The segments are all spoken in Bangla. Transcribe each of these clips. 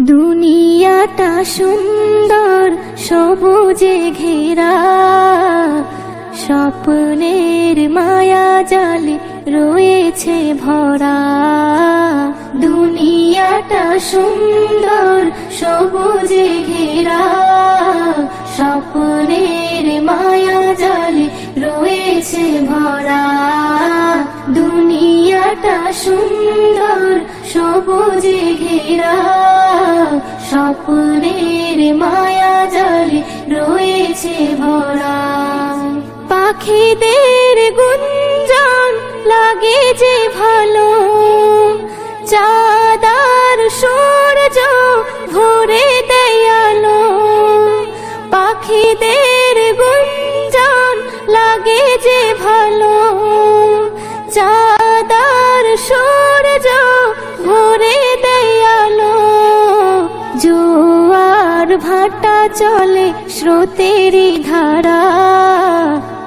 দুনিয়াটা সুন্দর, সবুজে ঘেরা। স্বপ্নের মায়া জালে রয়েছে ভরা। দুনিয়াটা সুন্দর, সবুজে ঘেরা। স্বপ্নের মায়া জালে রয়েছে ভরা। দুনিয়াটা সুন্দর, সবুজে ঘেরা। স্বপ্নের মায়া জলে রয়েছে ভরা। পাখিদের গুঞ্জন লাগে যে চলে স্রোতেরই ধারা।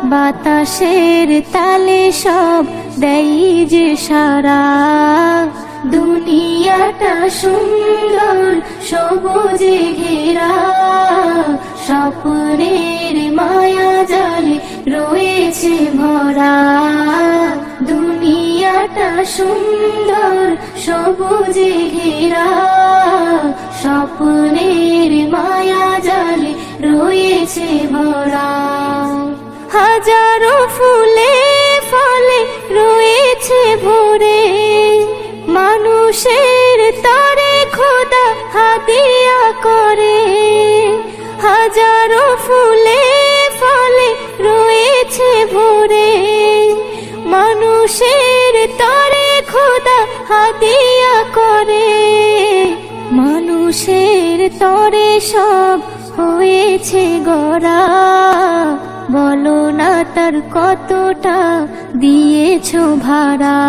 বাতাসের তালে সব দেই যে সারা। দুনিয়াটা সুন্দর, সবুজে ঘেরা। স্বপ্নের মায়া জালে রয়েছে ভরা। দুনিয়াটা সুন্দর, সবুজে ঘেরা। স্বপ্নের মায়া জালে রয়েছে ভরা। হাজারো ফুলে ফলে রয়েছে ভরে। মানুষের তরে খোদা হাদিয়া করে। হাজারো ফুলে ফলে রয়েছে ভরে। মানুষের তরে খোদা হাদিয়া করে। মানুষের তরে সব হয়েছে গড়া। বলো না তার কতটা দিয়েছ ভাড়া।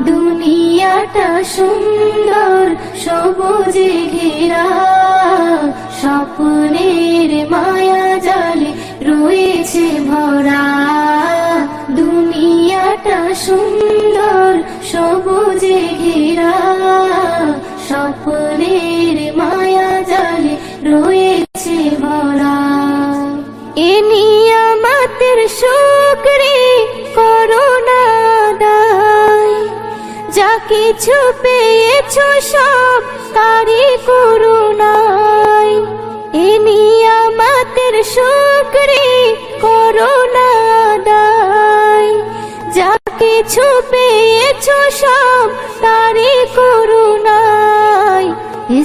দুনিয়াটা সুন্দর, সবুজে ঘেরা। স্বপ্নের মায়া জালে রয়েছে ভরা। দুনিয়াটা সুন্দর, সবুজে ঘেরা। স্বপ্নের মায়া জালে রয়েছে ভরা। এ নিয়ামতের শুকরি করোনা দায়। যা কিছু পেয়েছ সব তারি করুণায়। এ নিয়ামতের শুকরি করোনা দায়। যা কিছু পেয়েছ সব তারি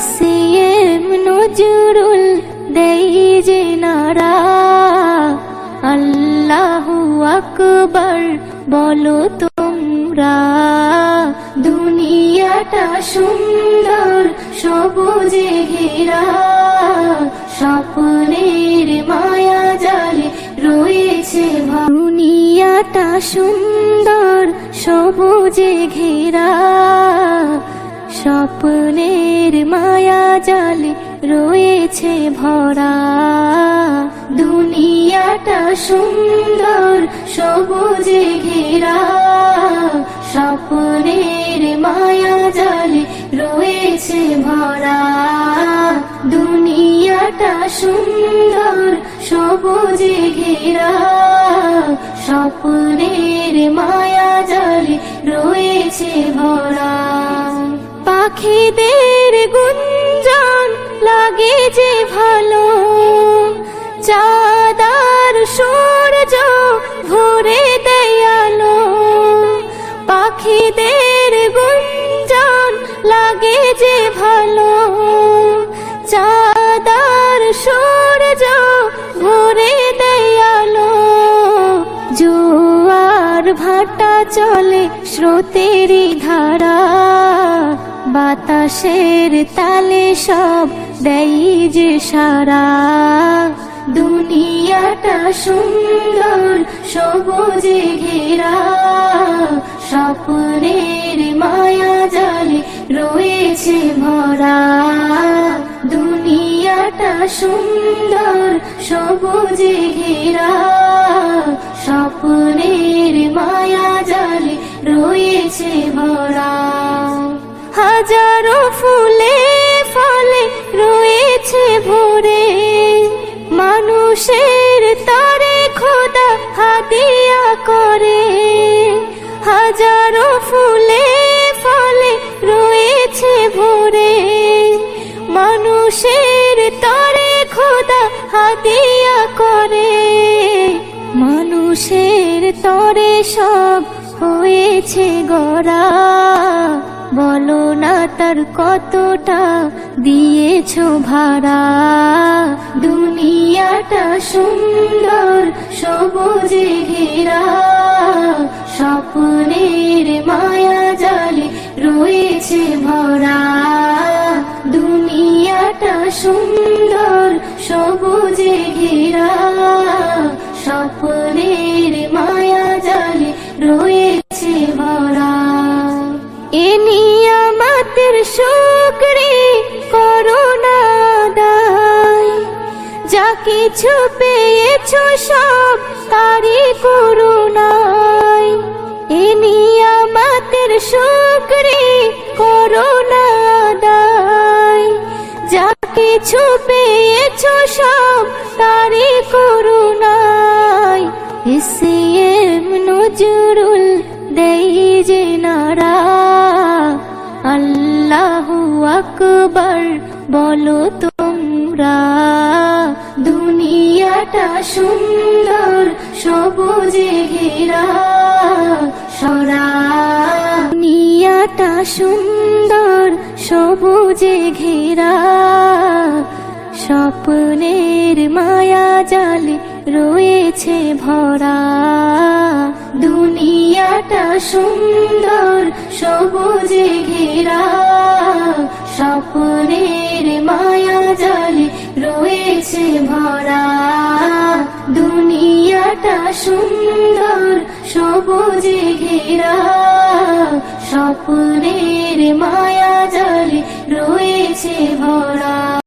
এসএম নজরুল দেই যে নারা আল্লাহু আকবার বলো তোমরা দুনিয়াটা সুন্দর সবুজে ঘেরা স্বপ্নের মায়া জালে রয়েছে। দুনিয়াটা সুন্দর সবুজে ঘেরা স্বপ্নের মায়া জালে রয়েছে ভরা। দুনিয়াটা সুন্দর, সবুজে ঘেরা। স্বপ্নের মায়া জালে রয়েছে ভরা। দুনিয়াটা সুন্দর, সবুজে ঘেরা। স্বপ্নের মায়া জালে রয়েছে ভরা। পাখিদের গুঞ্জন লাগে যে ভালো। চাঁদার সূর্য ভরে দেয়ালো পাখিদের গুঞ্জন লাগে যে ভালো। চাঁদার সূর্য ভরে দেয়ালো জোয়ার ভাটা চলে স্রোতেরই ধারা। বাতাসের তালে সব দেই যে সারা। দুনিয়াটা সুন্দর, সবুজে ঘেরা। স্বপ্নের মায়া জালে রয়েছে ভরা। দুনিয়াটা সুন্দর, সবুজে ঘেরা। স্বপ্নের মায়া জালে রয়েছে ভরা। হাজারো ফুলে ফলে রয়েছে ভরে। মানুষের তারে খোদা হাতিয়া করে। হাজারো ফুলে ফলে রয়েছে ভরে। মানুষের তারে খোদা হাতিয়া করে। মানুষের তরে সব হয়েছে গড়া। বলো না তার কতটা দিয়েছ ভাড়া। দুনিয়াটা সুন্দর, সবুজে ঘেরা। স্বপ্নের মায়া জালে রয়েছে ভরা। দুনিয়াটা সুন্দর, সবুজে ঘেরা। স্বপ্নের মায়া জালে রয়েছে শুকরে করোনা দায় যা কিছু পেয়েছ সব তারি করুণায় এ নিয়ামতের শুকরে করোনা দায় যা কিছু পেয়েছ সব তারি করুণায় এসিএম নজরুল দেই যে নারা আল্লাহু আকবার, বলো তোমরা, দুনিয়াটা সুন্দর, সবুজে ঘেরা, সরা। দুনিয়াটা সুন্দর, সবুজে ঘেরা, স্বপ্নের মায়া জালে রয়েছে ভরা। দুনিয়াটা সুন্দর, সবুজে ঘেরা। স্বপ্নের মায়া জালে রয়েছে ভরা। দুনিয়াটা সুন্দর, সবুজে ঘেরা। স্বপ্নের মায়া জালে রয়েছে ভরা।